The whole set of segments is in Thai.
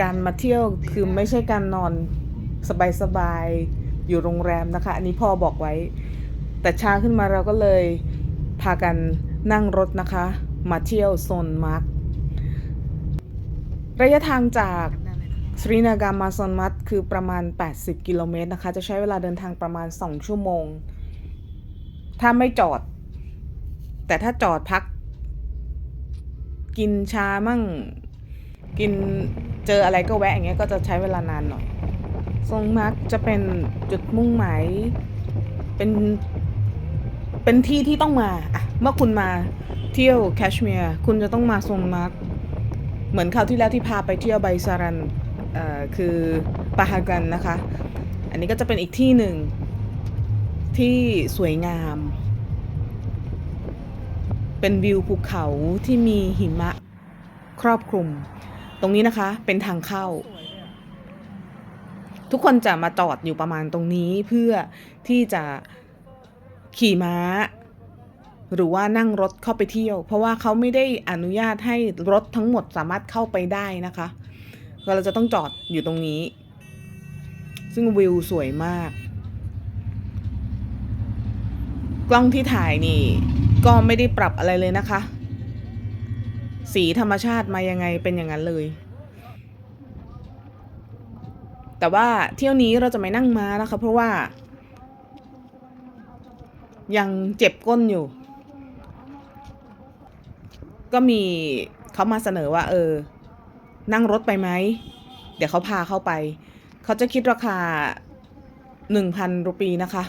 การมาเที่ยวคือไม่ใช่การนอนสบายๆอยู่โรงแรมนะคะ อันนี้พ่อบอกไว้ แต่เช้าขึ้นมาเราก็เลยพากันนั่งรถนะคะ มาเที่ยวโซนมาร์กระยะทางจากสรีนากามาโซนมัดคือประมาณ 80 กิโลเมตรนะคะ จะใช้เวลาเดินทางประมาณ 2 ชั่วโมง ถ้าไม่จอด แต่ถ้าจอดพัก กินชามั่ง กิน เจออะไรก็แวะอย่างเงี้ยก็จะใช้เวลานานหน่อยทรงมาร์กจะเป็นจุดมุ่งหมายเป็นเป็นที่ที่ต้องมาอะเมื่อคุณมาเที่ยวแคชเมียร์คุณจะต้องมาทรงมาร์กเหมือนคราวที่แล้วที่พาไปเที่ยวไบซารันคือปาฮากันนะคะ อันนี้ก็จะเป็นอีกที่หนึ่งที่สวยงาม เป็นวิวภูเขาที่มีหิมะครอบคลุม ตรงนี้นะคะเป็นทางเข้า ทุกคนจะมาจอดอยู่ประมาณตรงนี้เพื่อที่จะขี่ม้า หรือว่านั่งรถเข้าไปเที่ยว เพราะว่าเขาไม่ได้อนุญาตให้รถทั้งหมดสามารถเข้าไปได้นะคะก็เราจะต้องจอดอยู่ตรงนี้ ซึ่งวิวสวยมาก กล้องที่ถ่ายนี่ก็ไม่ได้ปรับอะไรเลยนะคะ สีธรรมชาติมายังไงเป็นอย่างนั้นเลย แต่ว่าเที่ยวนี้เราจะไม่นั่งม้านะคะ เพราะว่า ยังเจ็บก้นอยู่ ก็มีเขามาเสนอว่า เออ นั่งรถไปไหม เดี๋ยวเขาพาเข้าไป เขาจะคิดราคา1,000รูปีนะคะ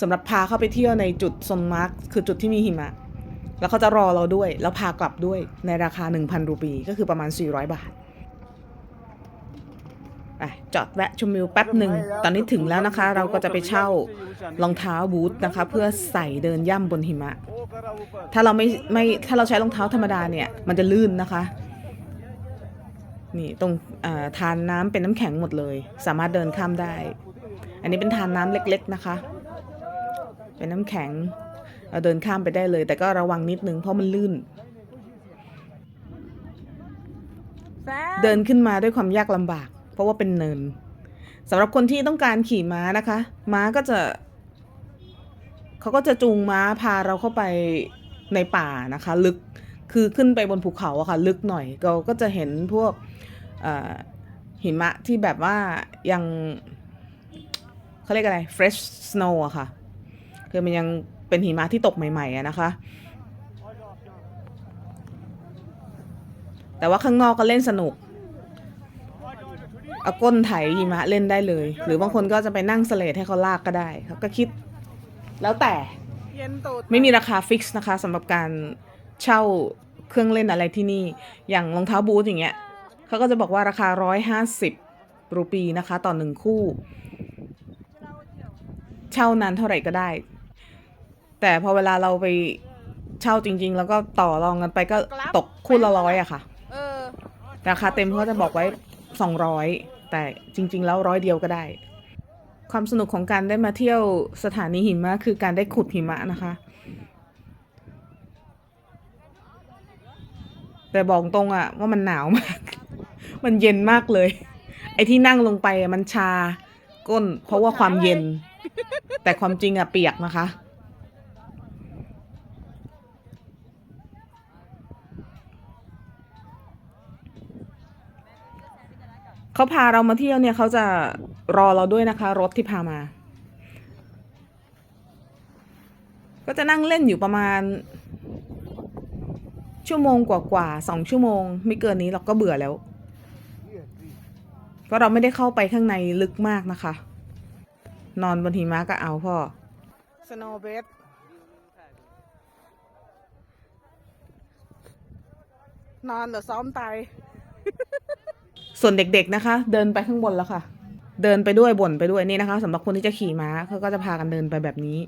สำหรับพาเข้าไปเที่ยวในจุดซนมาร์กคือจุดที่มีหิมะ แล้วเขาจะรอเราด้วย แล้วพากลับด้วยในราคา 1,000 รูปี ก็คือประมาณ 400 บาทไปจอดแวะชมวิวแป๊บหนึ่ง ตอนนี้ถึงแล้วนะคะ เราก็จะไปเช่ารองเท้าบูทนะคะ เพื่อใส่เดินย่ำบนหิมะ ถ้าเราไม่ไม่ถ้าเราใช้รองเท้าธรรมดาเนี่ย มันจะลื่นนะคะ นี่ตรงอ่าทานน้ำเป็นน้ำแข็งหมดเลย สามารถเดินข้ามได้ อันนี้เป็นทานน้ำเล็ก ๆนะคะ เป็นน้ำแข็ง เราเดินข้ามไปได้เลย แต่ก็ระวังนิดนึงเพราะมันลื่น เดินขึ้นมาด้วยความยากลำบาก เพราะว่าเป็นเนินสำหรับคนที่ต้องการขี่ม้านะคะ ม้าก็จะเขาก็จะจูงม้าพาเราเข้าไปในป่านะคะ ลึกคือขึ้นไปบนภูเขาอะค่ะ ลึกหน่อยเราก็จะเห็นพวกเอ่อหิมะที่แบบว่ายังเขาเรียกอะไร fresh snow อะค่ะ คือมันยัง เป็นหิมะที่ตกใหม่ๆนะคะ แต่ว่าข้างนอกก็เล่นสนุกเอาก้นไถหิมะเล่นได้เลย หรือบางคนก็จะไปนั่งสเลดให้เขาลากก็ได้เขาก็คิด แล้วแต่ไม่มีราคาฟิกซ์นะคะสำหรับการเช่าเครื่องเล่นอะไรที่นี่ อย่างรองเท้าบูทอย่างเงี้ยเขาก็จะบอกว่าราคา150รูปีนะคะ ต่อหนึ่งคู่ เช่านานเท่าไหร่ก็ได้ แต่พอเวลาเราไปเช่าจริง ๆ แล้วก็ต่อรองกันไปก็ตกคู่ละร้อยอะค่ะเออราคาเต็มเขาก็จะบอกไว้ 200 แต่จริง ๆ แล้วร้อยเดียวก็ได้ ความสนุกของการได้มาเที่ยวสถานีหิมะคือการได้ขุดหิมะนะคะ แต่บอกตรงอะว่ามันหนาวมาก มันเย็นมากเลย ไอ้ที่นั่งลงไปอะมันชา ก้นเพราะว่าความเย็น แต่ความจริงอะเปียกนะคะ เขาพาเรามาเที่ยวเนี่ยเขาจะรอเราด้วยนะคะ รถที่พามา ก็จะนั่งเล่นอยู่ประมาณ ชั่วโมงกว่าๆสองชั่วโมง ไม่เกินนี้เราก็เบื่อแล้ว เพราะเราไม่ได้เข้าไปข้างในลึกมากนะคะ นอนบนหิมะก็เอาพ่อ snow bed นอนหรือซ้อมตาย ส่วนเด็กๆนะคะ เดินไปข้างบนแล้วค่ะ เดินไปด้วยบ่นไปด้วยนี่นะคะสำหรับคนที่จะขี่ม้าเขาก็จะพากันเดินไปแบบนี้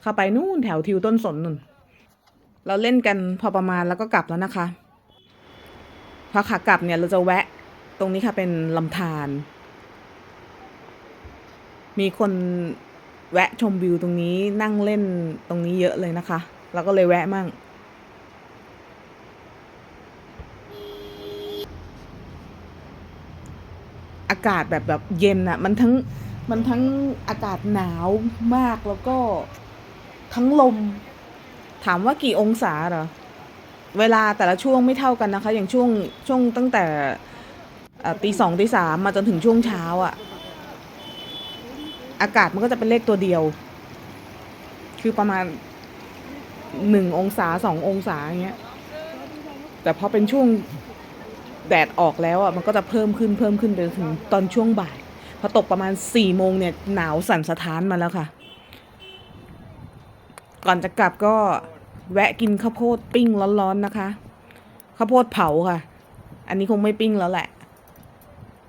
เข้าไปนู่นแถวทิวต้นสนนู่น เราเล่นกันพอประมาณแล้วก็กลับแล้วนะคะพอขากลับเนี่ยเราจะแวะตรงนี้ค่ะเป็นลำธารมีคนแวะชมวิวตรงนี้นั่งเล่นตรงนี้เยอะเลยนะคะ เราก็เลยแวะมั่ง อากาศแบบแบบเย็นอะมันทั้งมันทั้งอากาศหนาวมากแล้วก็ทั้งลม ถามว่ากี่องศาเหรอ เวลาแต่ละช่วงไม่เท่ากันนะคะ อย่างช่วงช่วงตั้งแต่ตีสองตีสามมาจนถึงช่วงเช้าอะอากาศมันก็จะเป็นเลขตัวเดียว คือประมาณหนึ่งองศาสององศาอย่างเงี้ย แต่พอเป็นช่วง แดดออกแล้วอะมันก็จะเพิ่มขึ้นเพิ่มขึ้นไปถึงตอนช่วงบ่ายพอตกประมาณสี่โมงเนี่ยหนาวสั่นสะท้านมาแล้วค่ะ ก่อนจะกลับก็แวะกินข้าวโพดปิ้งร้อนๆนะคะ ข้าวโพดเผาค่ะ อันนี้คงไม่ปิ้งแล้วแหละ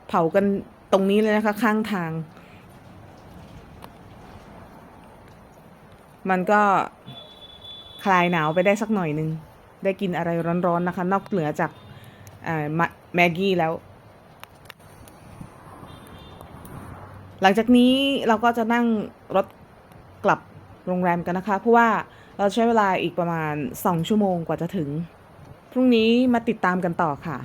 เผากันตรงนี้เลยนะคะ ข้างทาง มันก็คลายหนาวไปได้สักหน่อยนึง ได้กินอะไรร้อนๆนะคะ นอกเหนือจาก แม็กกี้แล้ว หลังจากนี้เราก็จะนั่งรถกลับโรงแรมกันนะคะ เพราะว่าเราใช้เวลาอีกประมาณ 2 ชั่วโมงกว่าจะถึง พรุ่งนี้มาติดตามกันต่อค่ะ